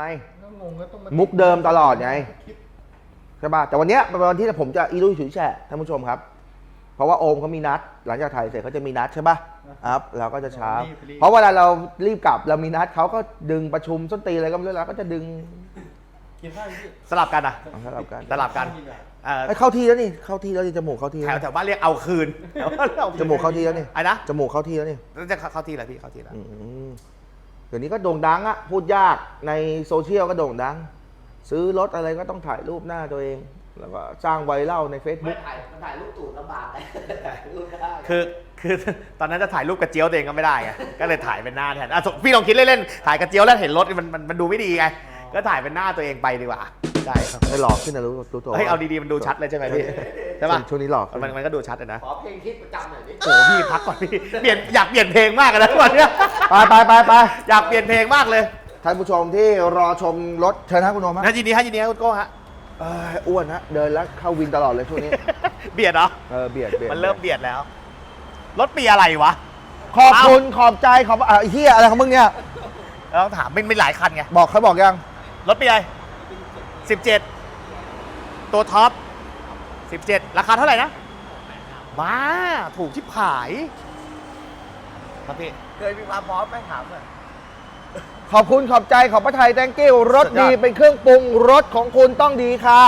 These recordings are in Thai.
ไงก็งงก็ต้องามุกเดิมตลอดไงใช่ป่ะแต่วันเนี้ยเป็นวันที่ผมจะอีลุยฉุยแฉะท่านผู้ชมครับ เพราะว่าโอมเขามีนัด หลังจากถ่ายเสร็จเขาจะมีนัดใช่ป่ะครับเราก็จะช้า เพราะเวลาเรารีบกลับเรามีนัดเขาก็ดึงประชุมส้นตีนอะไรก็ไม่รู้แล้วก็จะดึงกินข้าวพี่สลับกันอะเอาสลับกันสลับกันเอ่อไอ้ยเข้าที่แล้วนี่เข้าที่แล้วนี่จมูกเข้าที่แถแล้ววแถวบ้านเรียกเอาคืนจมูกเข้าที่แล้วนี่ไอ้นะจมูกเข้าที่แล้วนี่แล้วจะเข้าที่อะไรพี่เข้าที่แล้วอืม เดี๋ยวนี้ก็โด่งดังอะพูดยากในโซเชียลก็โด่งดัง ซื้อรถอะไรก็ต้องถ่ายรูปหน้าตัวเอง แล้วก็สร้างไวรัลใน ไม่ Facebook ถ่ายมันถ่ายรูปตูดลำบากเลยถ่ายรูปได้ คือคือตอนนั้นจะถ่ายรูปกระเจียวตัวเองก็ไม่ได้ไง ก็เลยถ่ายเป็นหน้าแทนอะสมพี่ลองคิดเล่นๆถ่ายกระเจียวแล้วเห็นรถมันมันมันดูไม่ดีไงก็ถ่ายเป็นหน้าตัวเองไปดีกว่าได้ครับไม่หลอกขึ้นนะรู้รู้ตัวเฮ้ยเอาดีๆมันดูชัดเลยใช่ไหมพี่ ใช่ปะช่วงนี้หลอกขึ้น มันมันก็ดูชัดอะนะขอเพลงฮิตประจำหน่อยดิโอ้โหพี่พักก่อนพี่เปลี่ยนอยากเปลี่ยนเพลงมากอะนะทุกวันเนี้ยไปไปไปไปอยากเปลี่ยนเพลงมากเลยท่านผู้ชมที่รอชมรถเชิญนะคุณโนมฮะนะยินดีฮะยินดีฮะคุณโก้ฮะเอ้ยอ้วนฮะเดินแล้วเข้าวินตลอดเลยช่วงนี้เบียดเหรอเออเบียดเบียดมันเริ่มเบียดแล้วรถปีอะไรวะขอบคุณขอบใจขอบอะไอ้เฮียอะไรของมึงเนี่ย เราต้องถามไม่ไม่หลายคันไงบอกเขาบอกยังรถปีอะไรสิบเจ็ดตัวท็อป สิบเจ็ดราคาเท่าไหร่นะบ้าถูกชิบหาย ครับพี่ เคยมีความพร้อมไหมถามหน่อย ขอบคุณขอบใจขอบพระไทย thank you รถสุดยอดีดเป็นเครื่องปรุงรถของคุณต้องดีค่ะ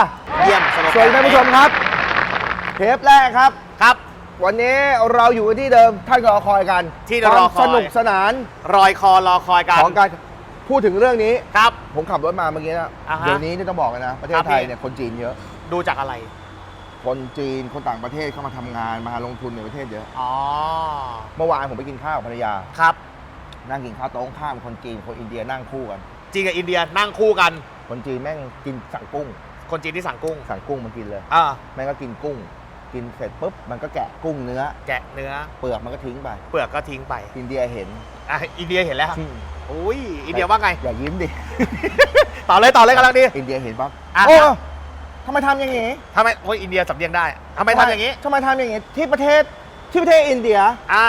เยี่ยมสโลแกสวัสดีท่านผู้ชมครับ เทปแรกครับ ครับ วันนี้เราอยู่ที่เดิมท่านรอคอยกันที่รอคอย วามสนุกสนานรอยคอรอคอยกันของการพูดถึงเรื่องนี้ ครับ ผมขับรถมาเมื่อกี้นะอ่าฮะเดี๋ยวนี้นี่ต้องบอกเลยนะ ประเทคศรับไทยพี่ เนี่ยคนจีนเยอะ ดูจากอะไร คนจีนคนต่างประเทศเข้ามาทำงานมาลงทุนในประเทศเยอะ อ๋อ เมื่อวานผมไปกินข้าวกับภรรยา ครับ นั่งกินข้าวโต๊ะข้ามคนจีนคนอินเดียนั่งคู่กัน จีนกับอินเดียนั่งคู่กัน คนจีนแม่งกินสั่งกุ้ง คนจีนที่สั่งกุ้งสั่งกุ้งมันกินเลย อ่าแม่งก็กินกุ้ง กินเสร็จปุ๊บมันก็แกะกุ้งเนื้อ แกะเนื้อ เปลือกมันก็ทิ้งไป เปลือกก็ทิ้งไปอินเดียเห็นอะอินเดียเห็นแล้วอืมอุ้ยอินเดียว่าไง อย่ายิ้มดิ ต่อเลยต่อเลยกำลังดี อินเดียเห็นปั๊บอะ โอ้ ทำไมทำอย่างนี้ทำไมโอ้ยอินเดียสำเนียงได้ทำไมทำอย่างนี้ ทำไมทำอย่างนี้ ที่ประเทศที่ประเทศอินเดีย อ่า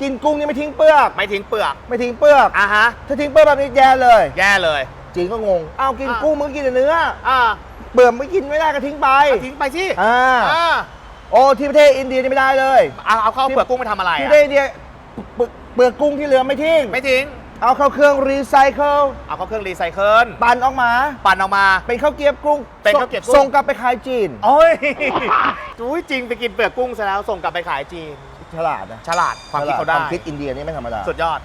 กินกุ้งนี่ไม่ทิ้งเปลือก ไม่ทิ้งเปลือก ไม่ทิ้งเปลือก อ่าฮะ ถ้าทิ้งเปลือกแบบนี้แย่เลย แย่เลย จีนก็งงอ้าวกินอะกุ้งมึงกินแต่เนื้อ อ่าเปลือกไม่กินไม่ได้ก็ทิ้งไปเอาทิ้งไปสิอ่าอ่า โอ้ที่ประเทศอินเดียนี่ไม่ได้เลย เอาเอาเข้าเปลือกกุ้งไปทำอะไรที่ปอะระเทศอินเดียเปลือกเปลือกกุ้งที่เหลือไม่ทิ้ง ไม่ทิ้ง เอาเข้าเครื่องรีไซเคิลเอาเข้าเครื่องรีไซเคิลปั่นออกมา ปั่นออกมา เป็นข้าวเกรียบกุ้งเป็นข้าวเกรียบกุ้ง ส่งกลับไปขายจีนโอ้ยอุ้ยจริงไปกินเปลือกกุ้งซะแล้วส่งกลับไปขายจีน ฉลาดนะฉลาดความคิดเขาได้ความคิดอินเดียนี่ไม่ธรรมดาสุดยอด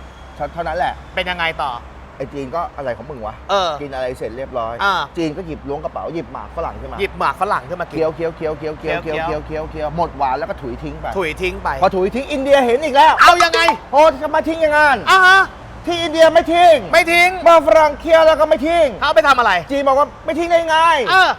เท่านั้นแหละ เป็นยังไงต่อไอ้จีนก็อะไรของมึงวะเออกินอะไรเสร็จเรียบร้อยอ่าจีนก็หยิบล้วงกระเป๋าหยิบหมากฝรั่งขึ้นมาหยิบหมากฝรั่งขึ้นมากินเคี้ยวเคี้ยวเคี้ยวเคี้ยวเคี้ยวเคี้ยวเคี้เคี้ยยววเคี้ยวเคี้ยวหมดหวานแล้วก็ถุยทิ้งไปถุยทิ้งไปพอถุยทิ้งอินเดียเห็นอีกแล้ว เอายังไงโอ้ทำไมทิ้งอย่างนั้นอะฮะ ที่อินเดียไม่ทิ้งไม่ทิ้งเมื่อฝรั่งเคี้ยวแล้วก็ไม่ทิ้งเขาเอาไปทำอะไรจีนบอกว่าไม่ทิ้งได้ไงเออ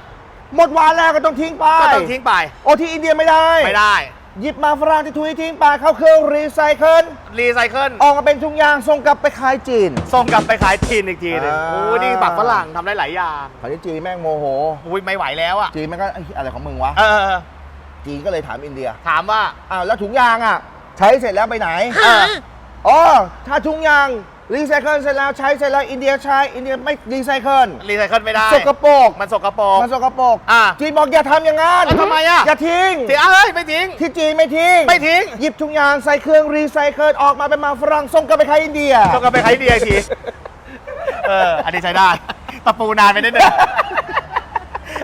หมดหวานแล้วก็ต้องทิ้งไปก็ต้องทิ้งไป โอ้ที่อินเดียไม่ได้ไม่ได้ หยิบมาฝรั่งที่ถุยทิ้งไปเข้าเครื่องรีไซเคิลรีไซเคิลออกมาเป็นทุกอย่างส่งกลับไปขายจีน ส่งกลับไปขายจีนอีกทีหนึงอ่า โอ้ยนี่ปักฝรั่งทำได้หลายอย่างคราวนี้จีนแม่งโมโห อุ้ยไม่ไหวแล้วอะจีนแม่งก็ไอ้อะไรของมึงวะเออ จีนก็เลยถามอินเดียถามว่า อ้าวแล้วถุงยางอะ ใช้เสร็จแล้วไปไหนเอออ๋อถ้าถุงยาง รีไซเคิลเสร็จแล้วใช้เสร็จแล้วอินเดียใช้อินเดียไม่รีไซเคิลรีไซเคิลไม่ได้สกปรกมันสกปรกมันสกปรกอ่าจีนบอกอย่าทำอย่างนั้นแล้วทำไมอะอย่าทิ้งจีเอ้ยไม่ทิ้งที่จีนไม่ทิ้งไม่ทิ้งหยิบถุงยางใส่เครื่องรีไซเคิลออกมาเป็นมาฝรั่งส่งกลับไปขายอินเดียส่งกลับไปขายอินเดียอีกทีเอออันนี้ใช้ได้ตะปูนานไปนิดนึง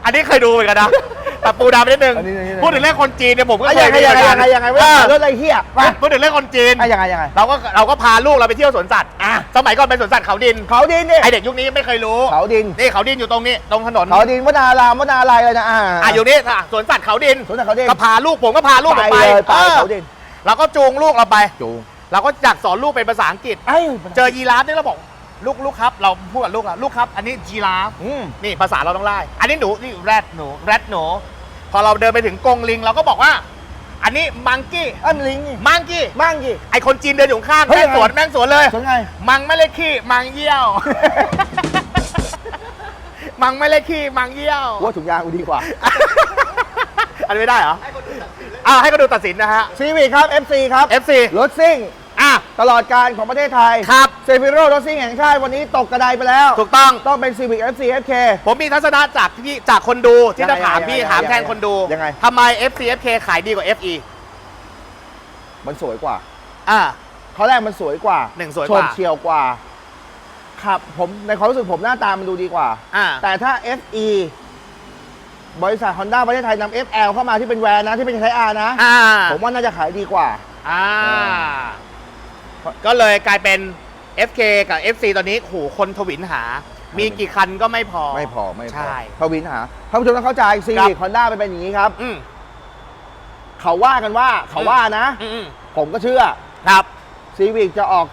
อันนี้เคยดูเหมือนกันนะ ตะปูนานไปนิดนึงอันนี้อันนี้ พูดถึงเรื่องคนจีนเนี่ยผมก็อะเคยัยงไงมียังเหไงมือนยักังนไงยังไงไม่เอได้อรถอะไรเฮียไปพูดถึงเรื่องคนจีน อะยังไงยังไงเราก็เราก็พาลูกเราไปเที่ยวสวนสัตว์อะสมัยก่อนเป็นสวนสัตว์เขาดินเขาดินนี่ไอเด็กยุคนี้ไม่เคยรู้เขาดินนี่เขาดินอยู่ตรงนี้ตรงถนนเขาดินวนารามวนารายเลยนะอ่าอะอยู่นี่ค่ะสวนสัตว์เขาดินสวนสัตว์เขาดินก็พาลูกผมก็พาลูกผมไปไปเลยไปออเขาดินเราก็จูงลูกเราไป จูงเราก็อยากสอนลูกเป็นภาษาอังกฤษ ไอ้เจอยีราฟนี่เราบอก ลูกลูกครับ เราพูดกับลูกอะลูกครับ อันนี้ยีราฟอืมนี่ภาษาเราต้องไล่อันนี้หนูนี่แรดหนูแรดหนูพอเราเดินไปถึงกรงลิงเราก็บอกว่า อันนี้มังกี้อันลิงนี่มังกี้มั่งกี่ ไอคนจีนเดินอยู่ข้างเฮ้ยแม่งสวนยังไง แม่งสวนเลยสวนไง มังไม่เล็กขี้มังเยี่ยว มังไม่เล็กขี้มังเยี่ยว ว่าถุงยางกูดีกว่า อันนี้ไม่ได้เหรออ่าให้ก็ดูตัดสินนะฮะ ซีวีครับ FC ครับ FC รถซิ่ง อะตลอดการของประเทศไทยครับ เซฟิโร่รถซิ่งแห่งชาติวันนี้ตกกระไดไปแล้ว ถูกต้อง ต้องเป็น Civic FC FK ผมมีทัศนะจากพี่จากคนดูที่ยังไงจะถามพี่ยังไงถามแทนยังไงคนดูยังไงทำไม FCFK ขายดีกว่า FE มันสวยกว่า อ่าเขาแรกมันสวยกว่าหนึ่งสวยกว่าชนเฉียวกว่าขับ ผมในความรู้สึกผมหน้าตามันดูดีกว่าอ่า แต่ถ้า FE บริษัท Honda ประเทศไทยนำ FL เข้ามาที่เป็นแวนนะที่เป็นไทอาร์นะอ่าผมว่าน่าจะขายดีกว่า อ่าอ่า ก็เลยกลายเป็น FK กับ FC ตอนนี้โหคนทวินหา มีกี่คันก็ไม่พอ ไม่พอไม่พอใช่ พวินหาท่านผู้ชมต้องเข้าใจครั Civic บ Honda มันเป็นอย่างนี้ครับ อืม เขาว่ากันว่าเขาว่านะ อืมอืมผมก็เชื่อครับ Civic จะออก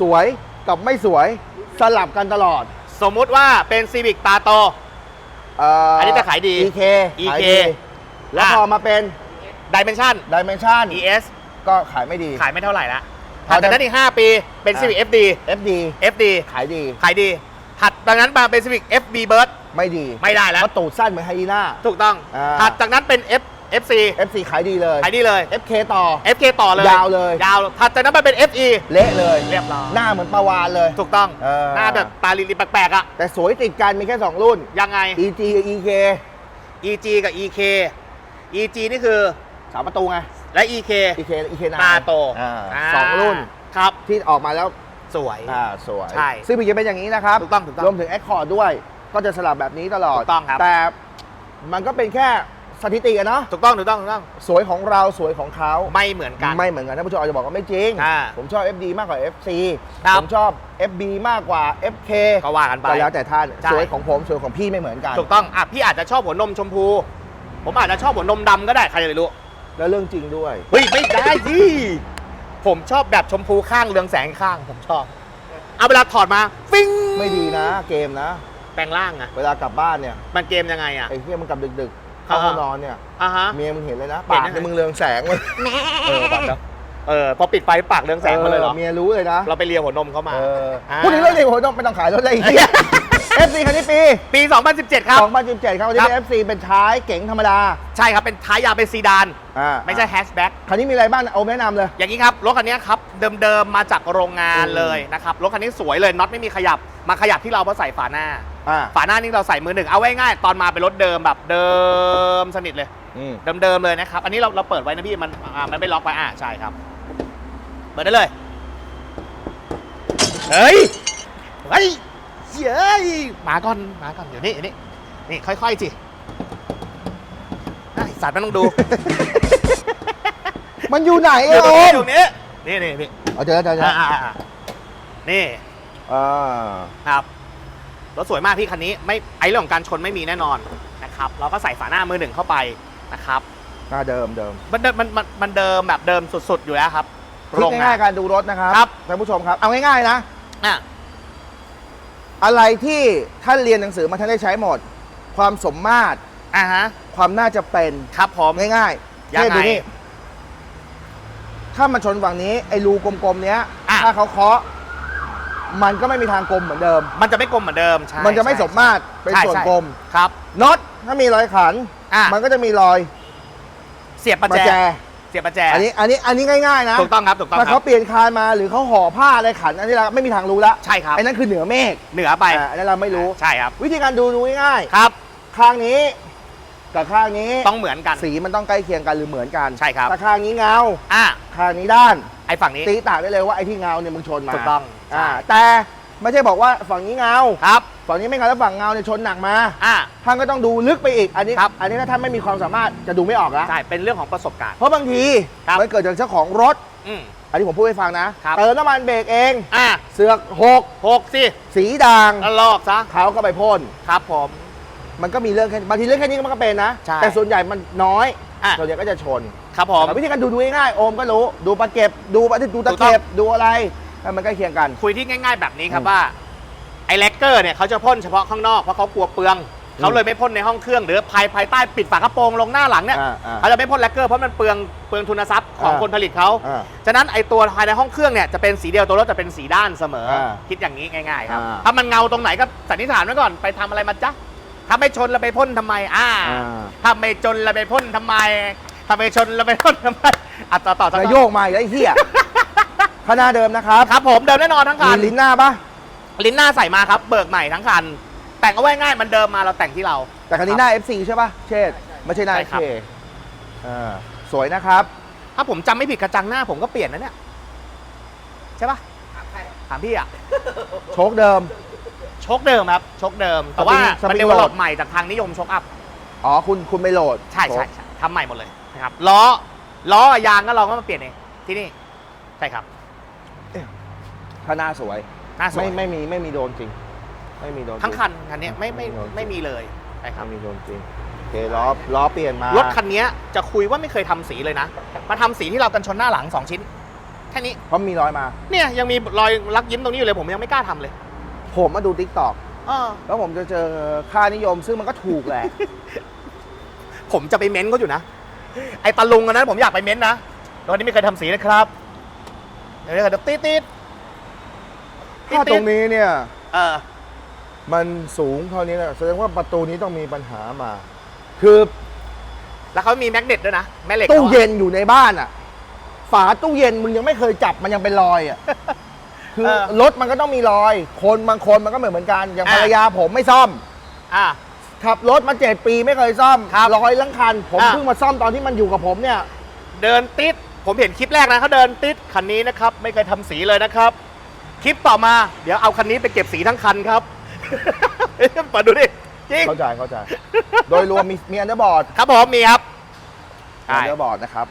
สวยกับไม่สวยสลับกันตลอดสมมุติว่าเป็น Civic ตาโต เอันนี้จะขายดี EK อีขายเคดีแล้วอะพอมาเป็น Dimension Dimension ES ก็ขายไม่ดี ขายไม่เท่าไหร่ละพอ ถัดจากนั้นอีก 5 ปี เป็นอะ Civic FD FD FD ขายดี ขายดี ถัดจากนั้นมาเป็น Civic FB Bird ไม่ดี ไม่ได้แล้วเพราะตูดสั้นเหมือนไฮยีน่า ถูกต้องอ่าถัดจากนั้นเป็น F FC FC ขายดีเลย ขายดีเลย FK ต่อ FK ต่อเลย ยาวเลย ยาว ถัดจากนั้นมาเป็น FE เละเลย เรียบร้อย หน้าเหมือนปลาวานเลย ถูกต้องเออหน้าแบบตาลีลีแปลกๆอะ แต่สวยติดกันมีแค่ 2 รุ่น ยังไง EG กับ EK EG กับ EK EG นี่คือสามประตูไง และ EK EK EK นตาโตอ่าาสองรุ่นครับ ที่ออกมาแล้วสวย อ่าสวยใช่ซึ่งมันจะเป็นอย่างนี้นะครับถูกต้องถูกต้องรวมถึง Accord ด้วย ก็จะสลับแบบนี้ตลอดถูกต้องครับ แต่มันก็เป็นแค่สถิติอะเนาะถูกต้องถูกต้องถูกต้องสวยของเราสวยของเขาไม่เหมือนกัน ไม่เหมือนกันท่านผู้ชมอาจจะบอกว่าไม่จริง อ่าผมชอบ FD มากกว่า FC ครับ ผมชอบ FB มากกว่า FK ก็ว่ากันไป ก็แล้วแต่ท่านใช่ สวยของผมสวยของพี่ไม่เหมือนกัน ถูกต้องอะพี่อาจจะชอบหัวนมชมพู ผมอาจจะชอบหัวนมดำก็ได้ใครจะไปรู้ แล้วเรื่องจริงด้วย เฮ้ยไม่ได้ที่ผมชอบแบบชมพูข้างเรืองแสงข้างผมชอบ เอาเวลาถอดมาฟิ้งไม่ดีนะ เกมนะ แปลงร่างอะเวลากลับบ้านเนี่ยมันเกมยังไงอะ ไอ้เหี้ยมันกลับดึกๆเข้าห้องนอนเนี่ยอะฮะ เมียมึงเห็นเลยนะเห็นปากยังไงในมึงเรืองแสงมันเออปัดแล้วเออพอปิดไฟปากเรืองแสงมาเลยเหรอเมียรู้เลยนะเราไปเลียหัวนมเขามา เอออ่าพูดถึงเรื่องนี้ผมต้องไม่ต้องขายรถเลยไอ้เหี้ย FC คันนี้ปี ปี 2017 ครับ 2017 ครับวันนี้ครับเป็น FC เป็นท้ายเก๋งธรรมดา ใช่ครับเป็นท้ายยาวเป็นซีดาน อ่าไม่ใช่แฮชแบ็กคันนี้มีอะไรบ้างเอาแนะนำเลย อย่างนี้ครับ รถคันนี้ครับ เดิมๆ มาจากโรงงานอืมเลยนะครับ รถคันนี้สวยเลยน็อตไม่มีขยับมาขยับที่เราเพราะใส่ฝาหน้า อ่าฝาหน้านี่เราใส่มือหนึ่งเอาไว้ง่ายๆตอนมาเป็นรถเดิมแบบเดิมสนิทเลย อืมเดิมๆเลยนะครับ อันนี้เราเราเปิดไว้นะพี่มันอ่ามันไม่ล็อกไว้อ่าใช่ครับ เปิดได้เลย เฮ้ย เฮ้ย เย้ยมาก่อนมาก่อนเดี๋ยวนี้เดี๋ยวนี้นี่ค่อยๆสิไอ้สัตว์มันต้องดูมันอยู่ไหนอยู่อะตรโองนี้มตรงนี้นี่นี่นี่เอาเจอแล้วเจอแล้วอ่าอ่าอ่านี่อ่าครับรถสวยมากพี่คันนี้ไม่ไอเรื่องของการชนไม่มีแน่นอนนะครับเราก็ใส่ฝาหน้ามือหนึ่งเข้าไปนะครับหน้าเดิมเดิมมันเดิมมันมันมันเดิมแบบเดิมสุดๆอยู่แล้วครับคิดง่ายๆการดูรถนะครับครับท่านผู้ชมครับเอาง่ายๆนะ อะ อะไรที่ท่านเรียนหนังสือมาท่านได้ใช้หมด ความสมมาตร อ่าฮะ ความน่าจะเป็นครับผม ง่ายๆยังไง เช่นดูนี่ถ้ามันชนฝั่งนี้ไอ้รูกลมๆเนี้ย อะ ถ้าเขาเคาะ มันก็ไม่มีทางกลมเหมือนเดิม มันจะไม่กลมเหมือนเดิมใช่มันจะไม่ใช่สมมาตรเป็นใช่ส่วนใช่กลมครับ น็อตถ้ามีรอยขัน อะ มันก็จะมีรอยเสียบประประแจแจ เสียบประแจอันนี้อันนี้อันนี้ง่ายๆนะถูกต้องครับถูกต้องถ้าครัเขาบ เปลี่ยนคานมาหรือเขาห่อผ้าอะไรขันอันนี้เราไม่มีทางรู้ละใช่ครับ ไอ้นั่นคือเหนือเมฆเหนือไปอ่าอันนั้นเราไม่รู้ ใช่ครับวิธีการดูดูง่ายครับ ๆข้างนี้กับข้างนี้ต้องเหมือนกัน สีมันต้องใกล้เคียงกันหรือเหมือนกันใช่ครับ ถ้าข้างนี้เงาอะข้างนี้ด้าน ไอฝั่งนี้ ตีต่างได้เลยว่าไอ้ที่เงาเนี่ยมึงชนมาถูกต้องอ่าใช่แต่ไม่ใช่บอกว่าฝั่งนี้เงา ครับ ฝั่งนี้ไม่เงาแล้วฝั่งเงาเนี่ยชนหนักมา อะท่านก็ต้องดูลึกไปอีก อันนี้ ครับ อันนี้ถ้าท่านไม่มีความสามารถจะดูไม่ออกแล้ว ใช่ เป็นเรื่องของประสบการณ์ เพราะบางทีครับ มันเกิดจากเจ้าของรถ อืม อันนี้ผมพูดให้ฟังนะ ครับ เติมน้ำมันเบรกเอง อะเสือกหก หกสิสีด่างแล้วลอกซะ เขาก็ไปพ่น ครับผม มันก็มีเรื่องแค่บางทีเรื่องแค่นี้มันก็เป็นนะ ใช่แต่ส่วนใหญ่มันน้อยอะ ส่วนใหญ่ก็จะชนครับผม แต่วิธีการดูดูง่ายๆโอมก็รู้ ดูปลาเก็บ ดูปลาที่ดูตะถูกต้อเก็งบดูอะไรให้มันใกล้เคียงกัน คุยที่ง่าย ๆ แบบนี้ครับอืมว่า ไอ้แลกเกอร์เนี่ยเขาจะพ่นเฉพาะข้างนอกเพราะเขากลัวเปลืองเขาเลยไม่พ่นในห้องเครื่องหรือภายภายใต้ปิดฝากระโปรงลงหน้าหลังเนี่ยอ่าอ่าเขาจะไม่พ่นแลกเกอร์เพราะมันเปลืองเปลืองทุนทรัพย์ของอ่าคนผลิตเขาอ่าฉะนั้นไอ้ตัวภายในห้องเครื่องเนี่ยจะเป็นสีเดียวตัวรถจะเป็นสีด้านเสมออ่าคิดอย่างนี้ง่ายๆครับอ่าถ้ามันเงาตรงไหนก็สันนิษฐานไว้ก่อนไปทำอะไรมาจ๊ะถ้าไม่ชนแล้วไปพ่นทำไมอ่า อ่าถ้าไม่ชนแล้วไปพ่นทำไมถ้าไม่ชนแล้วไปพ่นทำไมอะต่อต่อต่อต่นายอโยกมาอีกแล้วไอ้เหี้ยขก็หน้าเดิมนะครับครับผมเดิมแน่นอนทั้งคัมีนลิ้นหน้าปะ ลิ้นหน้าใส่มาครับ เบิกใหม่ทั้งคัน แต่งเอาไว้ง่ายมันเดิมมาเราแต่งที่เรา แต่คันนี้หน้า FC ใช่ปะเชษไม่ใช่หน้า ใช่ครับ FK อ่าสวยนะครับ ถ้าผมจำไม่ผิดกระจังหน้าผมก็เปลี่ยนนะเนี่ย ใช่ปะถามพี่อะโชคเดิมโชคเดิมครับโชคเดิม แต่ว่าสปริงมันสปริเดงเวลโหลลอดปใหม่จากทางนิยมโชคอัพ อ๋อ คุณคุณไม่โหลดใช่ใช่โชคใช่ทำใหม่หมดเลยนะครับล้อล้อยางก็เราก็มาเปลี่ยนเองที่นี่ ใช่ครับถ้าหน้าสวย หน้าสวไม่ยไม่มีไม่มีโดนจริง ไม่มีโดนจริทั้งคันคันเนี้ยไม่ไม่ไม่โดนไม่มีเลยใช่ครับ ไม่มีโดนจริงโอเคล้อล้อเปลี่ยนมารรถคันเนี้ยจะคุยว่าไม่เคยทำสีเลยนะ มาทำสีที่เรากันชนหน้าหลัง 2 ชิ้น แค่นี้ เพราะมีรอยมา เนี่ยยังมีรอยรักยิ้มตรงนี้อยู่เลยผมยังไม่กล้าทำเลยผมมาดูทิกตอกเออแล้วผมจะเจอค่านิยมซึ่งมันก็ถูกแหละ ผมจะไปเม้นเขาอยู่นะ ไอ้ตาลุงอันนั้นผมอยากไปเม้นนะรถนี้ไม่เคยทำสีนะครับเดี๋ยวเดี๋ยวติดติด ถ้าตรงนี้เนี่ยเออมันสูงเท่านี้นะแสดงว่าประตูนี้ต้องมีปัญหามา คือแล้วเขามีแมกเนตด้วยนะแม่เหล็กตู้ขาอะเย็นอยู่ในบ้านอะ ฝาตู้เย็นมึงยังไม่เคยจับมันยังเป็นรอยอะคือเออรถมันก็ต้องมีรอย คนบางคนมันก็เหมือนเหมือนกันอย่างอะภรรยาผมไม่ซ่อม อะขับรถมาเจ็ดปีไม่เคยซ่อมครับรอยลังคัน ผมอะเพิ่งมาซ่อมตอนที่มันอยู่กับผมเนี่ย เดินติดผมเห็นคลิปแรกนะเขาเดินติดคันนี้นะครับ ไม่เคยทำสีเลยนะครับ คลิปต่อมา เดี๋ยวเอาคันนี้ไปเก็บสีทั้งคันครับ เปิดดูดิจริงเข้าใจเข้าใจ โดยรวมมีมีอันเดอร์บอร์ดครับผมมีครับอันเดอร์บอร์ดนะครับ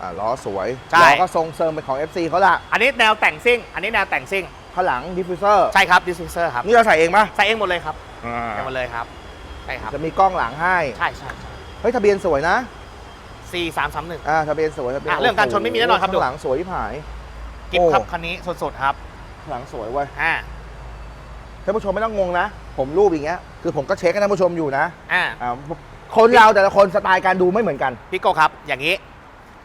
อ่าล้อสวยใช่ล้อก็ทรงเซิร์มเป็นของ FC เขาละอันนี้แนวแต่งซิ่ง อันนี้แนวแต่งซิ่งข้างหลังดิฟฟิวเซอร์ใช่ครับดิสเซอร์ครับนี่เราใส่เองปะใส่เองหมดเลยครับอ่าใส่หมดเลยครับใช่ครับจะมีกล้องหลังให้ใช่ใช่ใช่เฮ้ยทะเบียนสวยนะสี่สามสามหนึ่งอ่าทะเบียนสวยทะเบียนอะเรื่องการชนไม่มีแน่นอนครับข้างหลังสวยที่ผาย กิฟต์ครับโอ้คันนี้สดๆครับข้างหลังสวยเว้ยอ่าท่านผู้ชมไม่ต้องงงนะ ผมรูปอย่างเงี้ยคือผมก็เช็คให้ท่านผู้ชมอยู่นะอ่าอ่าคนเราแต่ละคนสไตล์การดูไม่เหมือนกันพี่โกครับ อย่างนี้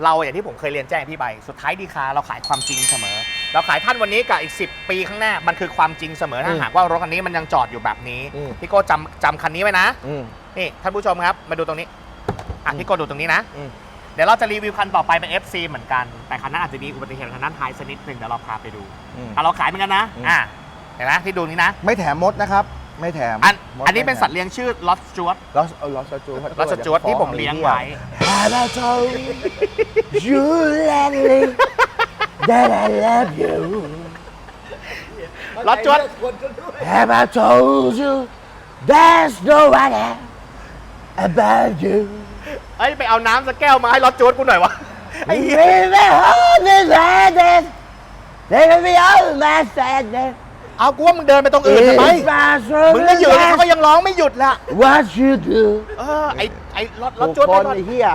เราอย่างที่ผมเคยเรียนแจ้งพี่ไปสุดท้ายดีคาเราขายความจริงเสมอ เราขายท่านวันนี้กับอีก 10 ปีข้างหน้ามันคือความจริงเสมอถ้าอืมหากว่ารถคันนี้มันยังจอดอยู่แบบนี้อืม พี่โก้จำจำคันนี้ไว้นะอืม นี่ท่านผู้ชมครับ มาดูตรงนี้อะอืมพี่โก้ดูตรงนี้นะ อืม เดี๋ยวเราจะรีวิวคันต่อไปเป็น FC เหมือนกัน แต่คันนั้นอาจจะมีอุบัติเหตุทางด้านท้ายสักนิดหนึ่งเดี๋ยวเราพาไปดูอืม อะเราขายเหมือนกันนะอืม อะเห็นไหมที่ดูนี้นะไม่แถมมดนะครับ ไม่แถมอันมดอันนี้เป็นไม่แถมสัตว์เลี้ยงชื่อลอสจวตลอสเอาลอสจูดลอสจวตที่ผมเลี้ยงไว้ Have I told you lately that I love you รถจวด Have I told you there's no one else about you เอ้ยไปเอาน้ำสักแก้วมาให้รถจวตกูหน่อยวะไอ้เหี้ย Baby, hold this sadness Let me all my sadness เอากูว่ามึงเดินไปตรงอื่นทำไม It's my soul มึงไม่หยุดเลยเขาก็ยังร้องไม่หยุดละ What you do เออไอไอรถรถทุกจวดคไปนก่อนไอ้เหี้ย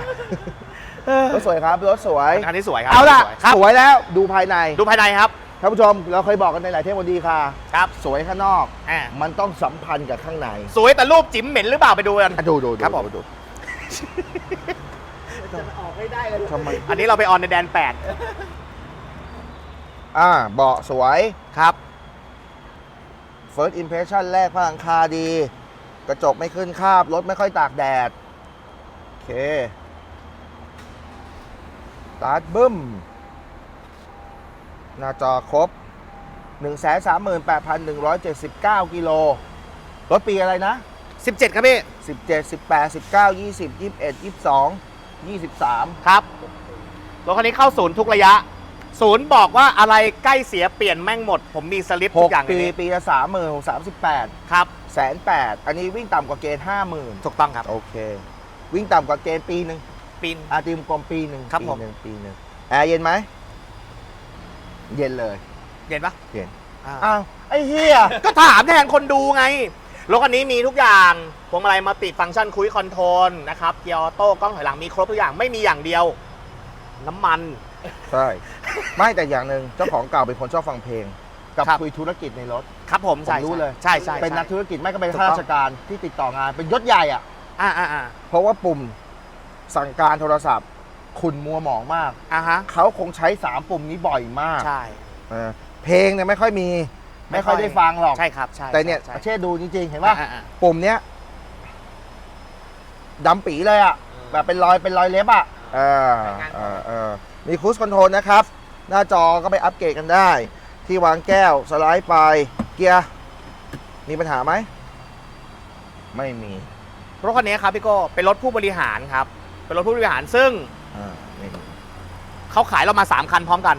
รถสวยครับรถสวยอันนี้สวยครัเอาล่ะนนี้ครับ สวยแล้วดูภายในดูภายในครับ ท่านผู้ชมเราเคยบอกกันในหลายเทปวันดีค่ะ ครับ สวยข้างนอก อ่า มันต้องสัมพันธ์กับข้างในสวยแต่รูปจิ๋มเหม็นหรือเปล่าไปดูกัน อะดูดูดูครับผม ดู ทำไม อันนี้เราไปออนในแดน อ่าเบาะสวย 8 ครับ first impression แรกพลังคาดี กระจกไม่ขึ้นคาบ รถไม่ค่อยตากแดด โอเคสตาร์ทบึ้ม หน้าจอครบ 138,179 กิโล รถปีอะไรนะ 17 ครับพี่ 17 18 19 20 21 22 23 ครับ รถคันนี้เข้าศูนย์ทุกระยะ ศูนย์บอกว่าอะไรใกล้เสียเปลี่ยนแม่งหมด ผมมีสลิปทุกอย่าง6ในปีนี้ปีละ30,000 38 ครับ แสนแปดอันนี้วิ่งต่ำกว่าเกณฑ์50,000ถูกต้องครับ โอเค วิ่งต่ำกว่าเกณฑ์ปีหนึ่งปีนอาตีมกลมปีหนึ่งครับปีผม หนึ่งปีหนึ่งแอร์เย็นไหม เย็นเลยเห็นปะเย็น อ่าอ้าว ไอ้เหี้ย ก็ถามแทนคนดูไง รถคันนี้มีทุกอย่างพวงมาลัยมาติดฟังก์ชันคุยคอนโทรลนะครับเกียร์ออโต้กล้องถอยหลังมีครบทุกอย่างไม่มีอย่างเดียว น้ำมัน ใช่ ไม่แต่อย่างหนึ่งเจ้าของเก่าเป็นคนชอบฟังเพลง กับครับ คุยธุรกิจในรถ ครับผมผมใช่รู้เลย ใช่ใช่เป็นนักใช่ธุรกิจไม่ก็เป็นถูกข้าต้องราชการที่ติดต่องานเป็นยศใหญ่อะอ่าอ่าอ่าเพราะว่าปุ่มสั่งการโทรศัพท์ คุณมัวหมองมาก อ่าฮะเขาคงใช้สามปุ่มนี้บ่อยมากใช่ เออเพลงเนี่ยไม่ค่อยมี ไม่ค่อยได้ฟังหรอก ใช่ครับใช่แต่เนี่ยใช่เช่ดูจริงๆ เห็นอ่าป่ะอ่าอ่าปุ่มเนี้ยดำปีเลยอะ แบบเป็นรอยเป็นรอยเล็บอะเออเออเออมีครูสคอนโทรลนะครับ หน้าจอก็ไปอัปเกรดกันได้ ที่วางแก้วสไลด์ไป เกียร์ มีปัญหาไหม ไม่มีรถคันนี้ครับพี่โก้เป็นรถผู้บริหารครับ เป็นรถผู้บริหารซึ่งอ่าไม่มีเขาขายเรามา 3 คันพร้อมกัน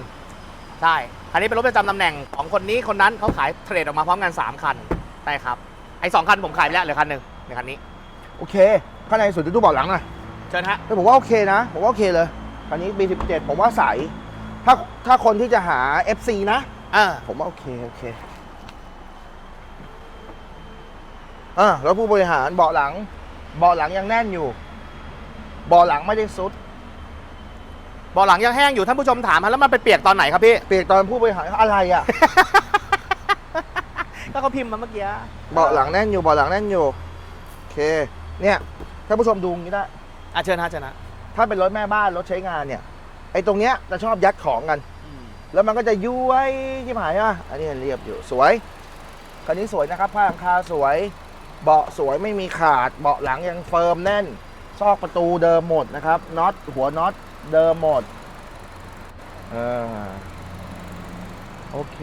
ใช่ คันนี้เป็นรถประจำตำแหน่งของคนนี้คนนั้นเขาขายเทรดออกมาพร้อมกัน 3 คันใช่ครับ ไอ้สองคันผมขายไปแล้วเหลือคันหนึ่งในคันนี้ โอเค ข้างในสุดจะดูเบาะหลังหน่อยเชิญฮะ แต่ผมว่าโอเคนะ ผมว่าโอเคเลยคันนี้ B17 ผมว่าใส ถ้าถ้าคนที่จะหา FC นะเออผมว่าโอเคโอเคอ่าแล้วผู้บริหารเบาะหลัง เบาะหลังยังแน่นอยู่ เบาะหลังไม่ได้ซุดเบาะหลังยังแห้งอยู่ท่านผู้ชมถามฮะแล้วมันไปเปียกตอนไหนครับพี่ เปียกตอนผู้บริหารอะไรอะ ก็เขาพิมพ์มาเมื่อกี้เบาะหลังแน่นอยู่เบาะหลังแน่นอยู่โอเค เนี่ยท่านผู้ชมดูอย่างนี้ได้อะเชิญฮะเชิญฮะถ้าเป็นรถแม่บ้านรถใช้งานเนี่ยไอ้ตรงเนี้ยจะชอบยัดของกัน แล้วมันก็จะย้วยที่หายอะอันนี้เรียบอยู่สวยคันนี้สวยนะครับผ้าหลังคาสวย เบาะสวยไม่มีขาด เบาะหลังยังเฟิร์มแน่น ซอกประตูเดิมหมดนะครับน็อตหัวน็อต เดิมหมดเออโอเค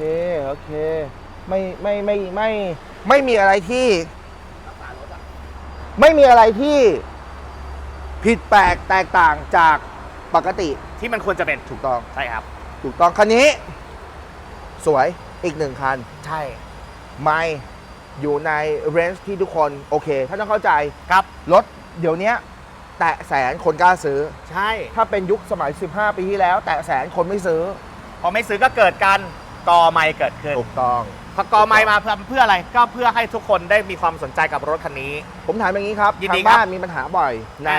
โอเค ไม่ไม่ไม่ไม่ไม่มีอะไรที่ ไม่มีอะไรที่ผิดแปลกแตกต่างจากปกติที่มันควรจะเป็นถูกต้อง ใช่ครับ ถูกต้องคันนี้ สวยอีกหนึ่งคัน ใช่ ไม่อยู่ในเรนจ์ที่ทุกคน โอเค ถ้าต้องเข้าใจครับรถเดี๋ยวเนี้ย แตะแสนคนกล้าซื้อ ใช่ ถ้าเป็นยุคสมัย 15 ปีที่แล้ว แตะแสนคนไม่ซื้อพอไม่ซื้อก็เกิดการกอไม่เกิดขึ้นถูกต้อง พอกอไม่มาเพื่อเพื่ออะไรก็เพื่อให้ทุกคนได้มีความสนใจกับรถคันนี้ ผมถามอย่างนี้ครับยินทาดีงครับ บ้านมีปัญหาบ่อยใน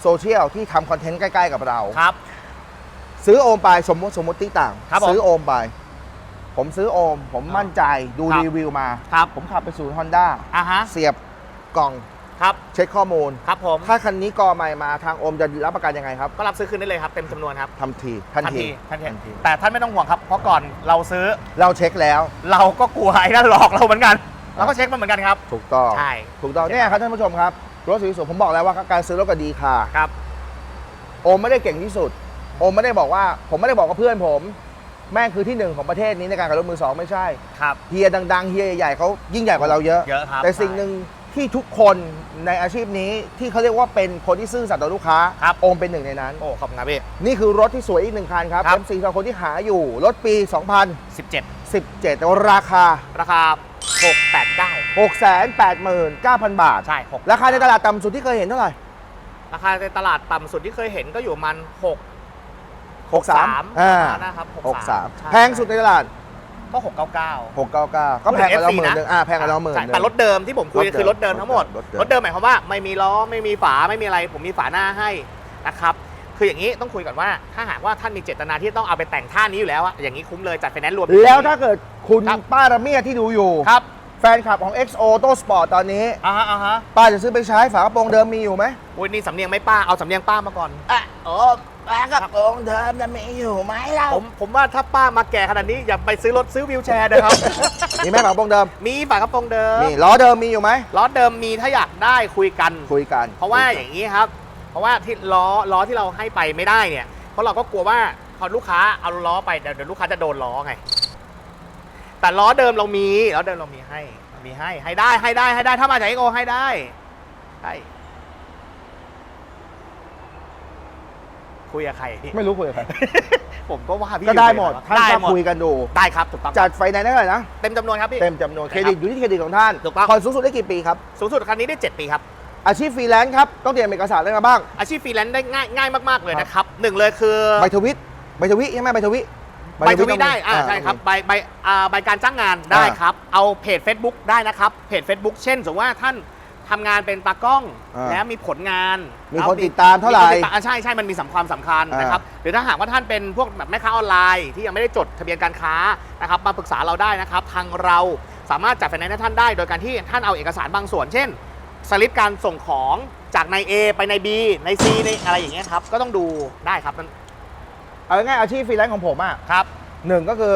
โซเชียลที่ทำคอนเทนต์ใกล้ๆกับเรา ครับ ซื้อโอมไปสมมติสมมติต่าง ครับผมซื้อโอมไป ผมซื้อโอม ผมมั่นใจดูครับ รีวิวมา ครับผมขับไปศูนย์ฮอนด้าอะฮะเสียบกล่อง ครับเช็คข้อมูล ครับผม ถ้าคันนี้กอใหม่มาทางโอมจะรับประกันยังไงครับก็รับซื้อคืนได้เลยครับเต็มจำนวนครับทันทีทันทีทันทีทันที แต่ท่านไม่ต้องห่วงครับ เพราะก่อนเราซื้อเราเช็คแล้วเราก็กลัวไอ้นั่นหลอกเราเหมือนกันเราก็เช็คมาเหมือนกันครับ ถูกต้อง ใช่ ถูกต้องเนี่ยครับท่านผู้ชมครับ รถสวยๆผมบอกแล้วว่าการซื้อรถกับดีค่ะครับ โอมไม่ได้เก่งที่สุด โอมไม่ได้บอกว่า ผมไม่ได้บอกกับเพื่อนผม แม่งคือที่หนึ่งของประเทศนี้ในการขับรถมือสองไม่ใช่ ครับ เฮียดัง ๆ เฮียใหญ่ๆเขายิ่งใหญ่กว่าเราเยอะ เยอะครับแต่สิ่งหนึ่ง ที่ทุกคนในอาชีพนี้ที่เขาเรียกว่าเป็นคนที่ซื่อสัตย์ต่อลูกค้าครับโอมเป็นหนึ่งในนั้น โอ้ขอบคุณครับพี่ นี่คือรถที่สวยอีกหนึ่งคันครับครับ M4 สำหรับคนที่หาอยู่รถปี 17 2017 ราคา ราคา 689 689,000 บาท ใช่6ราคาในตลาดต่ำสุดที่เคยเห็นเท่าไหร่ ราคาในตลาดต่ำสุดที่เคยเห็นก็อยู่ประมัน6 63อ่า นะครับ63 แพงสุดในตลาด ก็ 699 699ก็แพงกว่าเราหมื่นหนึงอ่าแพงกว่าเราหมื่นหใช่นึงแต่รถเดิมที่ผมคุยรถเดิมคือรถเดิมทั้งหมด รถเดิม รถเดิมหมายความว่าไม่มีล้อไม่มีฝาไม่มีอะไร ผมมีฝาหน้าให้นะครับ คืออย่างนี้ต้องคุยก่อนว่า ถ้าหากว่าท่านมีเจตนาที่ต้องเอาไปแต่งท่านี้อยู่แล้วอะอย่างนี้คุ้มเลยจัดไฟแนนซ์รวม แล้วถ้าเกิดคุณครับ ป้าระเมียที่ดูอยู่ ครับแฟนคลับของ X Auto Sport ตอนนี้ อ่าฮะอ่าฮะป้าจะซื้อไปใช้ฝากระโปรงเดิมมีอยู่ไหมอุ้ยนี่สำเนียงไม่ป้าเอาสำเนียงป้ามาก่อนอะโอ้ ปลากระโปรงเดิมจะมีอยู่ไหมเราผมผมว่าถ้าป้ามาแก่ขนาดนี้อย่าไปซื้อรถซื้อวิวแชร์นะครับ มีไหมฝากระโปรงเดิมมีฝากระโปรงเดิมนี่ล้อเดิมมีอยู่ไหมล้อเดิมมีถ้าอยากได้คุยกัน คุยกันเพราะว่าอย่างนี้ครับ เพราะว่าที่ล้อล้อที่เราให้ไปไม่ได้เนี่ย เพราะเราก็กลัวว่าพอลูกค้าเอาล้อไปเดี๋ยวเดี๋ยวลูกค้าจะโดนล้อไง แต่ล้อเดิมเรามีล้อเดิมเรามีให้ มีให้ให้ได้ให้ได้ให้ได้ถ้ามาจากเอ็กโอให้ได้ใช่ คุยกับใครพี่ ไม่รู้คุยกับใคร ผมก็ว่าพี่ก็ได้หมดท่านได้ก็หมดคุยกันดู ได้ครับถูกต้องจัดไฟแนนซ์ได้เท่าไหร่นะ เต็มจำนวนครับพี่ เต็มจำนวนใช่เครดิตอยู่ที่เครดิตของท่านถูกต้อง ผ่อนสูงสุดได้กี่ปีครับ สูงสุดคันนี้ได้ 7 ปีครับ อาชีพฟรีแลนซ์ครับ ต้องเตรียมเอกสารอะไรมาบ้าง อาชีพฟรีแลนซ์ได้ง่ายง่ายมากๆเลยนะครับหนึ่งเลยคือใบทวิตใบทวิใช่ไหมใบทวิใบทวิตได้อ่าใช่ครับใบใบอ่าใบการจ้างงานได้อ่าครับ เอาเพจ Facebook ได้นะครับเพจ Facebook เช่นสมมติว่าท่าน ทำงานเป็นตากล้องอ่าแล้วมีผลงานมีแล้วคนติดตามเท่าไหร่คนติดตอ่ใช่ใช่มันมีสำคัญสำคัญอ่านนะครับหรือถ้าหากว่าท่านเป็นพวกแบบแม่ค้าออนไลน์ที่ยังไม่ได้จดทะเบียนการค้านะครับมาปรึกษาเราได้นะครับ ทางเราสามารถจัดไฟแนนซ์ให้ท่านได้ โดยการที่ท่านเอาเอกสารบางส่วน เช่น สลิปการส่งของจากใน A ไปใน B ใน C ในอะไรอย่างเงี้ยครับก็ต้องดูได้ครับนั่นเอาง่ายๆอาชีพฟรีแลนซ์ของผมอะครับ หนึ่งก็คือ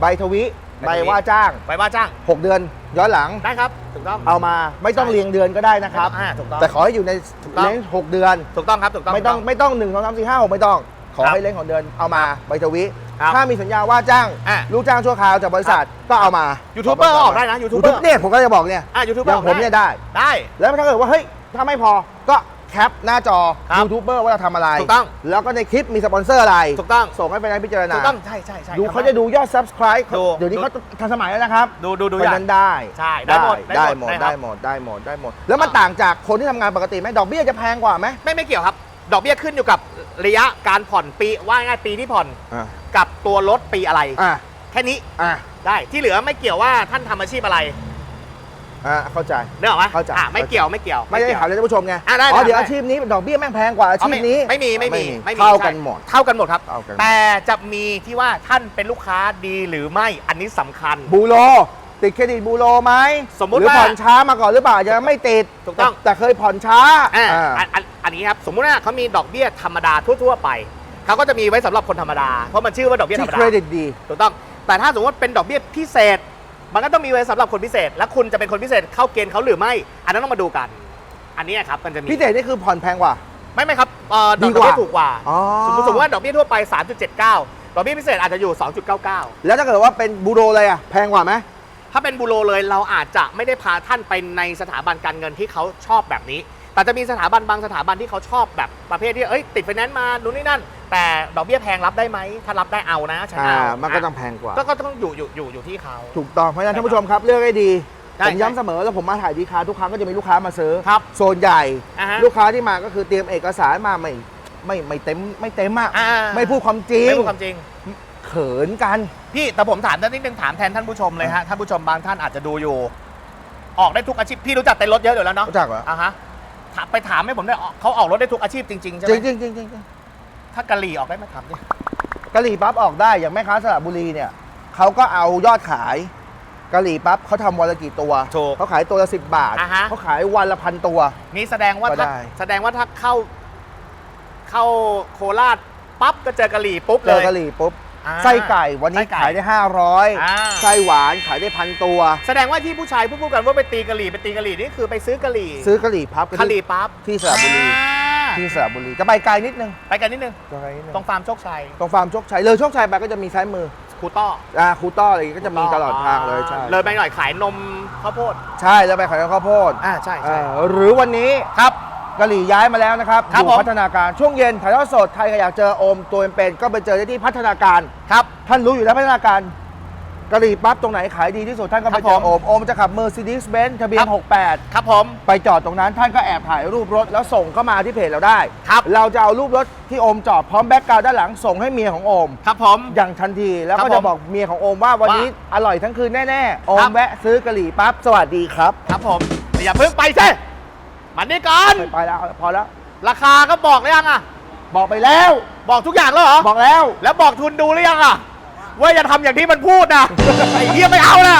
ใบทวิใบใบทวิว่าจ้างใบว่าจ้าง 6 เดือน ย้อนหลังได้ครับถูกต้อง เอามาไม่ต้องใช่เรียงเดือนก็ได้นะครับ อ่าถูกต้อง แต่ขอให้อยู่ในถูกต้องเลนส์หกเดือน ถูกต้องครับถูกต้องไม่ต้องถูกไม่ต้องหนึ่งสองสามสี่ห้าหกไม่ต้อง ขอครับให้เลนส์ของเดือนเอามาใบทวิครับถ้ามีสัญญาว่าจ้างอะลูกจ้างชั่วคราวจากบริษัทก็เอามายูทูบเบอร์ออกได้นะยูทูบเบอร์เนี่ยผมก็จะบอกเนี่ยอะยูทูบเบออร์ย่างผมเนี่ยได้ได้ แล้วถ้าเกิดว่าเฮ้ยถ้าไม่พอก็ แคปหน้าจอครับยูทูบเบอร์ว่าเราทำอะไร ถูกต้อง แล้วก็ในคลิปมีสปอนเซอร์อะไร ถูกต้องส่งให้ไปนั้นพิจารณา ถูกต้องใช่ใช่ใช่ ดูเขาจะดูยอด subscribe ดูเดี๋ยวนี้เขาทันสมัยแล้วนะครับดูดูดูเพอราะย่างฉะนั้นได้ ใช่ได้หมดได้ได้หหมมดดได้ได้หคมรับดได้หมดได้หมด แล้วมันอ่าต่างจากคนที่ทำงานปกติไหมดอกเบี้ยจะแพงกว่าไหมไม่ไม่เกี่ยวครับ ดอกเบี้ยขึ้นอยู่กับระยะการผ่อนปีว่าง่ายๆปีที่ผ่อนอ่ากับตัวรถปีอะไร อ่าแค่นี้อ่า ได้ที่เหลือไม่เกี่ยวว่าท่านทำอาชีพอะไร อ่าเข้าใจเนกออกไหมเข้าใจอะไม่เกี่ยวไม่เกี่ยวไม่ได้เกี่ยว ถามเลยท่านผู้ชมไงอะได้อ๋อได้ เดี๋ยวได้อาชีพนี้ดอกเบี้ยแม่งแพงกว่าอาชีพนี้ ไม่มีไม่มีไม่มีเท่าใช่กันหมดเท่ากันหมดครับ เท่ากัน แต่จะมีที่ว่าท่านเป็นลูกค้าดีหรือไม่อันนี้สำคัญ บูโรติดเครดิตบูโรไหมสมมุติหรือว่าผ่อนช้ามาก่อนหรือเปล่ายังไม่ติดถูกต้อง แต่เคยผ่อนช้าอ่าอ่า อันอันอันนี้ครับสมมุติว่าเขามีดอกเบี้ยธรรมดาทั่ว ๆ ไปเขาก็จะมีไว้สำหรับคนธรรมดาเพราะมันชื่อว่าดอกเบี้ยธรที่รมดาเครดิตดี ถูกต้อง แต่ถ้าสมมติว่าเป็นดอกเบี้ยพิเศษ มันก็ต้องมีไว้สำหรับคนพิเศษ และคุณจะเป็นคนพิเศษเข้าเกณฑ์เขาหรือไม่ อันนั้นต้องมาดูกัน อันนี้ครับมันจะมีพิเศษนี่คือผ่อนแพงกว่า ไม่ไม่ครับเอ่อดดีอกกว่าเบี้ยถูกกว่าอ๋อ สมมติสมมติว่าดอกเบี้ยทั่วไป 3.79ดอกเบี้ยพิเศษอาจจะอยู่ 2.99 แล้วถ้าเกิดว่าเป็นบูโรเลยอะแพงกว่าไหม ถ้าเป็นบูโรเลยเราอาจจะไม่ได้พาท่านไปในสถาบันการเงินที่เขาชอบแบบนี้ แต่จะมีสถาบันบางสถาบันที่เขาชอบแบบประเภทที่เอ้ยติดไฟแนนซ์มานู่นนี่นั่น แต่ดอกเบี้ยแพงรับได้ไหมถ้ารับได้เอานะฉันอ่าเอามันก็ต้องแพงกว่า ก็ก็ต้องอยู่อยู่อยู่อยู่ที่เขา ถูกต้องเพราะฉะนั้นท่านผู้ชมครับเลือกให้ดีใช่ผมย้ำเสมอแล้วผมมาถ่ายดีคาทุกครั้งก็จะมีลูกค้ามาซื้อครับโซนใหญ่ อ่าฮะลูกค้าที่มาก็คือเตรียมเอกสารมาไม่ไม่ไม่เต็มไม่เต็มอะอ่า ไม่พูดความจริงไม่พูดความจริง เขินกัน พี่แต่ผมถามนิดนึงถามแทนท่านผู้ชมเลยฮะท่านผู้ชมบางท่านอาจจะดูอยู่ ออกได้ทุกอาชีพพี่รู้จักเต็นท์รถเยอะอยู่แล้วเนาะรู้จักเหรอ อะฮะถามไปถามให้ผมได้ออกเขาออกรถได้ทุกอาชีพจริงๆใช่ไหจมริงจริงจริงจริง ถ้ากะหรี่ออกได้ไหมถามดิกะหรี่ปั๊บออกได้อย่างแม่ค้าสระบุรีเนี่ยเขาก็เอายอดขายกะหรี่ปั๊บเขาทำวันละกี่ตัวถูกเขาขายตัวละสิบบาทอ่าฮะ เขาขายวันละพันตัว นี่แสดงว่าก็ถ้าได้ แสดงว่าถ้าเข้า เข้าโคราชปั๊บก็เจอกะหรี่ปุ๊บเจเลอย กะหรี่ปุ๊บอ่าไส้ไก่วันนี้ไส้ไก่ขายได้ อ่า 500ไส้หวานขายได้พันตัว แสดงว่าที่ผู้ชายพูดๆกันว่าไปตีกะหรี่ไปตีกะหรี่นี่คือไปซื้อกะหรี่ซื้อกะหรี่พับกะหรี่ปั๊บที่สระบุรี อ่า ที่สระบุรีจะไปไกลนิดนึงไปกันนิดนึง จะไปนิดนึงตรงฟาร์มโชคชัยตรงฟาร์มโชคชัยเลยโชคชัยไปก็จะมีซ้ายมือครูต้ออ่าครูต้ออะไรอย่างงี้ก็จะมีตลอดทางเลยใช่เลยไปหน่อยขายนมข้าวโพดใช่แล้วไปขายข้าวโพดอ่าใช่เอใช่อหรือวันนี้ครับ กะหรี่ย้ายมาแล้วนะครับครับอยู่ผม พัฒนาการช่วงเย็นถ่ายทอดสดใครอยากเจอโอมตัวเป็นๆก็ไปเจอได้ที่พัฒนาการ ครับ ท่านรู้อยู่แล้วพัฒนาการ กะหรี่ปั๊บตรงไหนขายดีที่สุดท่านก็ครัไปบเจอผมโอมโอมจะขับ Mercedes Benz ทะเบียคนรับ 68 ครับผม ไปจอดตรงนั้นท่านก็แอบถ่ายรูปรถแล้วส่งเข้ามาที่เพจเราได้ ครับ เราจะเอารูปรถที่โอมจอดพร้อมแบ็กกราวด์ด้านหลังส่งให้เมียของโอม ครับผม อย่างทันทีแล้วครัก็บผมจะบอกเมียของโอมว่าวันนี้อร่อยทั้งคืนแน่ๆ โอครัมบ แวะซื้อกะหรี่ปั๊บสวัสดีครับ ครับผมแต่อย่าเพิ่งไปสิมันนี่ก่อน ไปแล้วพอแล้วราคาก็บอกหรือยังอะ บอกไปแล้ว บอกทุกอย่างแล้วเหรอ บอกแล้ว แล้วบอกทุนดูหรือยังอะ ว่าอย่าทำอย่างที่มันพูดนะไอ้เหี้ยไม่เอานะ